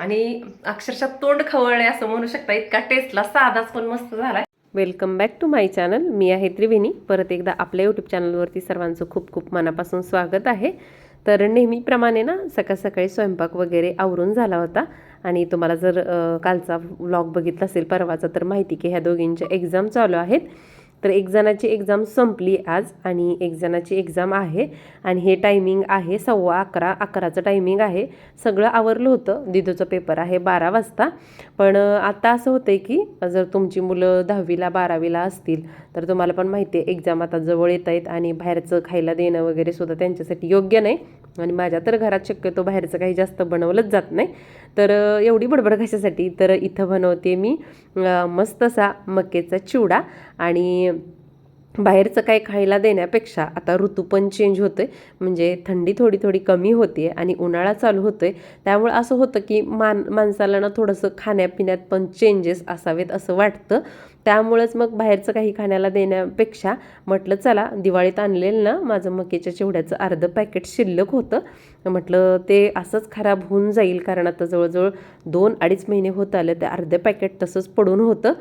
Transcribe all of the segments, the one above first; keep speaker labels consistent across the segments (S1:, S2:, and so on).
S1: आणि अक्षरशः तोंड खवळले असं म्हणू शकता. इतका टेस्टला साधाच पण मस्त झालाय. Welcome back to my channel मी आहे त्रिवेणी. परत एकदा आपल्या यूट्यूब चॅनलवरती सर्वांचं खूप खूप मनापासून स्वागत आहे. तर नेहमीप्रमाणे ना सकाळ सकाळी स्वयंपाक वगैरे आवरून झाला होता. आणि तुम्हाला जर कालचा व्लॉग बघितला असेल परवाचा तर माहिती की ह्या दोघींच्या एक्झाम चालू आहेत. तर एक जणाची एक्झाम संपली आज आणि एक जणाची एक्झाम आहे. आणि हे टायमिंग आहे सव्वा अकरा अकराचं टायमिंग आहे. सगळं आवरलं होतं. दिदोचं पेपर आहे बारा वाजता. पण आता असं होतं आहे की जर तुमची मुलं दहावीला बारावीला असतील तर तुम्हाला पण माहिती आहे एक्झाम आता जवळ येत आहेत आणि बाहेरचं खायला देणं वगैरे सुद्धा त्यांच्यासाठी योग्य नाही. आणि माझ्या तर घरात शक्यतो बाहेरचं काही जास्त बनवलंच जात नाही. तर एवढी बडबड कशासाठी? तर इथं बनवते मी मस्त असा मक्याचा चिवडा आणि बाहेरचं काही खायला देण्यापेक्षा आता ऋतू पण चेंज होतोय. म्हणजे थंडी थोडी थोडी कमी होते आणि उन्हाळा चालू होतोय. त्यामुळे असं होतं की मान माणसाला ना थोडंसं खाण्यापिण्यात पण चेंजेस असावेत असं वाटतं. त्यामुळेच मग बाहेरचं काही खाण्याला देण्यापेक्षा म्हटलं चला दिवाळीत आणलेलं ना माझं मकेच्या चिवड्याचं अर्धं पॅकेट शिल्लक होतं. म्हटलं ते असंच खराब होऊन जाईल कारण आता जवळजवळ दोन अडीच महिने होत आले ते अर्धे पॅकेट तसंच पडून होतं.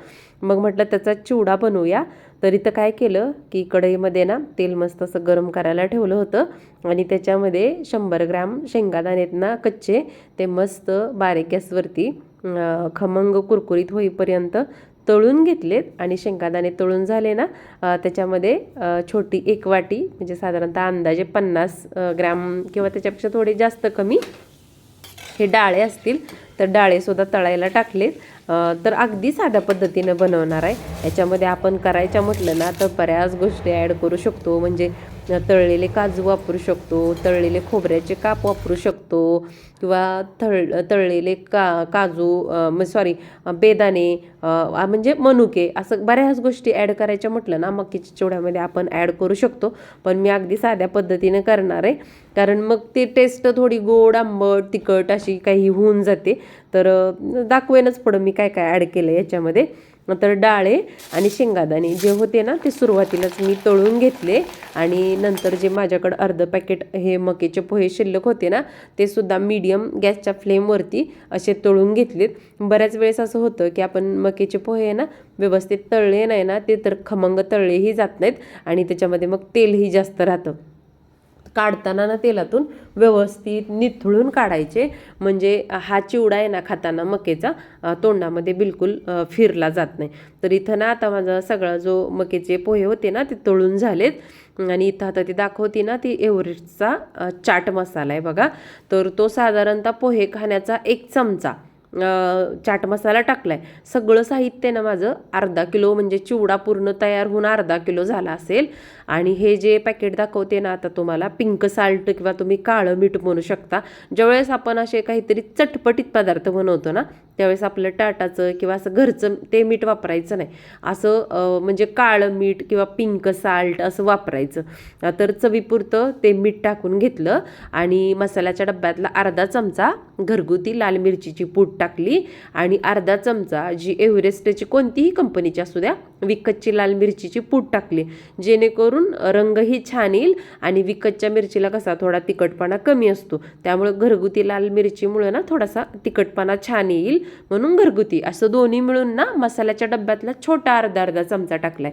S1: मग म्हटलं त्याचा चिवडा बनवूया. तर इथं काय केलं की कढईमध्ये ना तेल मस्त असं गरम करायला ठेवलं होतं आणि त्याच्यामध्ये शंभर ग्रॅम शेंगादाणेत ना कच्चे ते मस्त बारीक गॅसवरती खमंग कुरकुरीत होईपर्यंत तळून घेतलेत आणि शेंगादाणे तळून झाले ना त्याच्यामध्ये छोटी एक वाटी म्हणजे साधारणतः अंदाजे पन्नास ग्रॅम किंवा त्याच्यापेक्षा थोडे जास्त कमी हे डाळे असतील तर डाळेसुद्धा तळायला टाकलेत. तर अगदी साध्या पद्धतीनं बनवणार आहे. याच्यामध्ये आपण करायच्या म्हटलं ना तर बऱ्याच गोष्टी ॲड करू शकतो. म्हणजे तळलेले काजू वापरू शकतो तळलेले खोबऱ्याचे काप वापरू शकतो किंवा तळ तळलेले का काजू सॉरी बेदाणे म्हणजे मनुके असं बऱ्याच गोष्टी ॲड करायच्या म्हटलं ना मक्कीच्या चिवड्यामध्ये आपण ॲड करू शकतो. पण मी अगदी साध्या पद्धतीने करणार आहे. कारण मग ती टेस्ट थोडी गोड आंबट तिखट अशी काही होऊन जाते. तर दाखवेनच पुढं मी काय काय ॲड केलं याच्यामध्ये. तर डाळे आणि शेंगादाणे जे होते ना ते सुरुवातीलाच मी तळून घेतले. आणि नंतर जे माझ्याकडं अर्ध पॅकेट हे मकेचे पोहे शिल्लक होते ना ते सुद्धा मीडियम गॅसच्या फ्लेमवरती असे तळून घेतलेत. बऱ्याच वेळेस असं होतं की आपण मकेचे पोहे ना व्यवस्थित तळले नाही ना ते तर खमंग तळलेही जात नाहीत आणि त्याच्यामध्ये मग तेलही जास्त राहतं. काढताना ना तेलातून व्यवस्थित निथळून काढायचे. म्हणजे हा चिवडा आहे ना खाताना मकेचा तोंडामध्ये बिलकुल फिरला जात नाही. तर इथं ना आता माझा सगळा जो मकेचे पोहे होते ना ते तळून झालेत. आणि इथं आता ती दाखवते ना ती एव्हरेस्टचा चाट मसाला आहे बघा. तर तो साधारणतः पोहे खाण्याचा एक चमचा. चाट मसाला टाकलाय. सगळं साहित्य ना माझं अर्धा किलो म्हणजे चिवडा पूर्ण तयार होऊन अर्धा किलो झाला असेल. आणि हे जे पॅकेट दाखवते ना आता तुम्हाला पिंक साल्ट किंवा तुम्ही काळं मीठ म्हणू शकता. ज्यावेळेस आपण असे काहीतरी चटपटीत पदार्थ बनवतो ना त्यावेळेस आपलं टाटाचं किंवा असं घरचं ते मीठ वापरायचं नाही. असं म्हणजे काळं मीठ किंवा पिंक साल्ट असं वापरायचं. तर चवीपुरतं ते मीठ टाकून घेतलं आणि मसाल्याच्या डब्यातला अर्धा चमचा घरगुती लाल मिरचीची पूड टाकली आणि अर्धा चमचा जी एव्हरेस्टची कोणतीही कंपनीची असू द्या विकतची लाल मिरचीची पूड टाकली. जेणेकरून रंगही छान येईल आणि विकतच्या मिरचीला कसा थोडा तिखटपणा कमी असतो. त्यामुळे घरगुती लाल मिरचीमुळे ना थोडासा तिखटपणा छान येईल म्हणून घरगुती. असं दोन्ही मिळून ना मसाल्याच्या डब्यातला छोटा अर्धा अर्धा चमचा टाकलाय.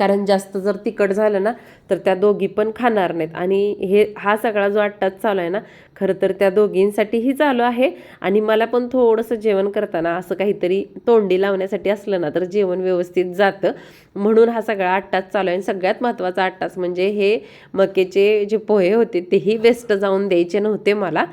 S1: कारण जास्त जर तिखट झालं ना तर त्या दोघी पण खाणार नाहीत. आणि हे हा सगळा जो आट्टाच चालू आहे ना खरं तर त्या दोघींसाठीही चालू आहे. आणि मला पण थोडंसं जेवण करताना असं काहीतरी तोंडी लावण्यासाठी असलं ना तर जेवण व्यवस्थित जातं. म्हणून हा सगळा आट्टाच चालू आहे. आणि सगळ्यात महत्त्वाचा आट्टाच म्हणजे हे मकेचे जे पोहे होते तेही वेस्ट जाऊन द्यायचे नव्हते मला.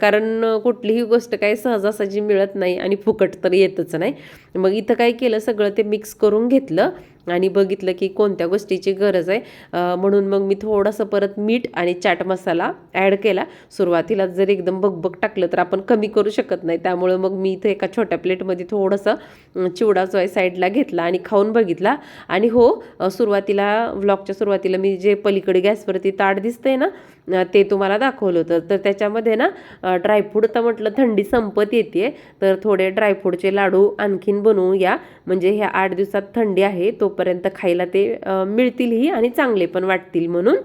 S1: कारण कुठलीही गोष्ट काही सहजासहजी मिळत नाही आणि फुकट तर येतच नाही. मग इथं काय केलं सगळं ते मिक्स करून घेतलं. आणि बघितलं की कोणत्या गोष्टीची गरज आहे. म्हणून मग मी थोडंसं परत मीठ आणि चाट मसाला ॲड केला. सुरुवातीला जर एकदम बगबग टाकलं तर आपण कमी करू शकत नाही. त्यामुळं मग मी इथं एका छोट्या प्लेटमध्ये थोडंसं चिवडा जो आहे साईडला घेतला आणि खाऊन बघितला. आणि हो सुरुवातीला व्लॉगच्या सुरुवातीला मी जे पलीकडे गॅसवरती ताट दिसतंय ना ते तुम्हाला दाखवलं होतं. तर त्याच्यामध्ये ना ड्रायफ्रूट तर म्हटलं थंडी संपत येते तर थोडे ड्रायफ्रूटचे लाडू आणखीन बनवू या म्हणजे ह्या आठ दिवसात थंडी आहे तो तोपर्यंत खायला ते मिळतीलही आणि चांगले पण वाटतील म्हणून.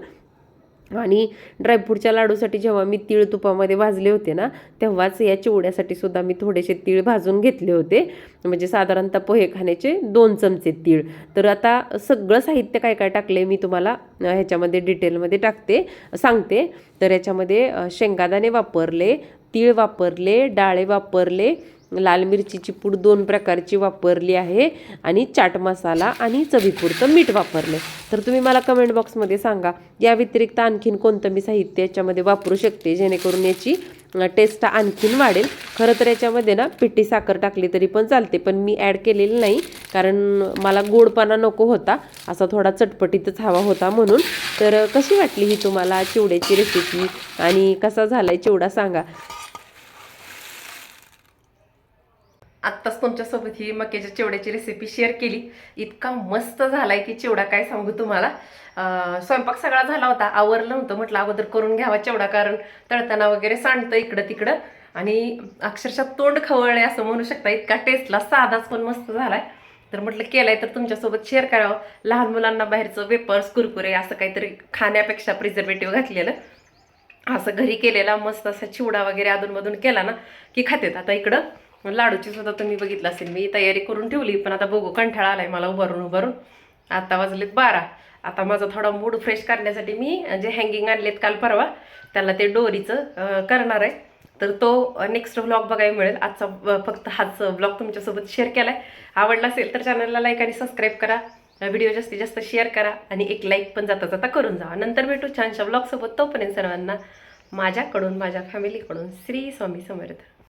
S1: आणि ड्रायफ्रूटच्या लाडूसाठी जेव्हा मी तीळ तुपामध्ये भाजले होते ना तेव्हाच या चिवड्यासाठी सुद्धा मी थोडेसे तीळ भाजून घेतले होते. म्हणजे साधारणतः पोहे खाण्याचे दोन चमचे तीळ. तर आता सगळं साहित्य काय काय टाकले मी तुम्हाला ह्याच्यामध्ये डिटेलमध्ये टाकते सांगते. तर याच्यामध्ये शेंगादाणे वापरले तीळ वापरले डाळे वापरले लाल मिरचीची पूड दोन प्रकारची वापरली आहे आणि चाट मसाला आणि चवीपुरतं मीठ वापरलं. तर तुम्ही मला कमेंट बॉक्समध्ये सांगा या व्यतिरिक्त आणखीन कोणतं मी साहित्य याच्यामध्ये वापरू शकते जेणेकरून याची टेस्ट आणखीन वाढेल. खरं तर याच्यामध्ये ना पिठी साखर टाकली तरी पण चालते पण मी ॲड केलेली नाही कारण मला गोडपणा नको होता असा थोडा चटपटीतच हवा होता म्हणून. तर कशी वाटली ही तुम्हाला चिवड्याची रेसिपी आणि कसा झाला आहे चिवडा सांगा. आत्ताच तुमच्यासोबत ही मक्याच्या चिवड्याची रेसिपी शेअर केली. इतका मस्त झालाय की चिवडा काय सांगू तुम्हाला? स्वयंपाक सगळा झाला होता. आवरलं होतं म्हटलं अगोदर करून घ्यावा चिवडा कारण तळताना वगैरे सांडतं इकडं तिकडं. आणि अक्षरशः तोंड खवळले असं म्हणू शकता. इतका टेस्टला साधाच पण मस्त झालाय. तर म्हटलं केलाय तर तुमच्यासोबत शेअर करावं. लहान मुलांना बाहेरचं वेपर्स कुरकुरे असं काहीतरी खाण्यापेक्षा प्रिझर्वेटिव्ह घातलेलं. असं घरी केलेला मस्त असा चिवडा वगैरे अधूनमधून केला ना की खातेत. आता इकडं लाडूची सुद्धा तुम्ही बघितलं असेल मी तयारी करून ठेवली पण आता बघू कंठाळा आलाय मला उभारून उभारून. आता वाजलेत बारा. आता माझा थोडा मूड फ्रेश करण्यासाठी मी जे हँगिंग आणलेत काल परवा त्याला ते डोरीचं करणार आहे. तर तो नेक्स्ट व्लॉग बघायला मिळेल. आजचा फक्त हाच ब्लॉग तुमच्यासोबत शेअर केला आहे आवडला असेल तर चॅनलला लाईक आणि सबस्क्राईब करा. व्हिडिओ जास्तीत जास्त शेअर करा आणि एक लाईक पण जाता जाता करून जा नंतर भेटू छानशा ब्लॉगसोबत तोपर्यंत सर्वांना माझ्याकडून माझ्या फॅमिलीकडून श्री स्वामी समर्थ.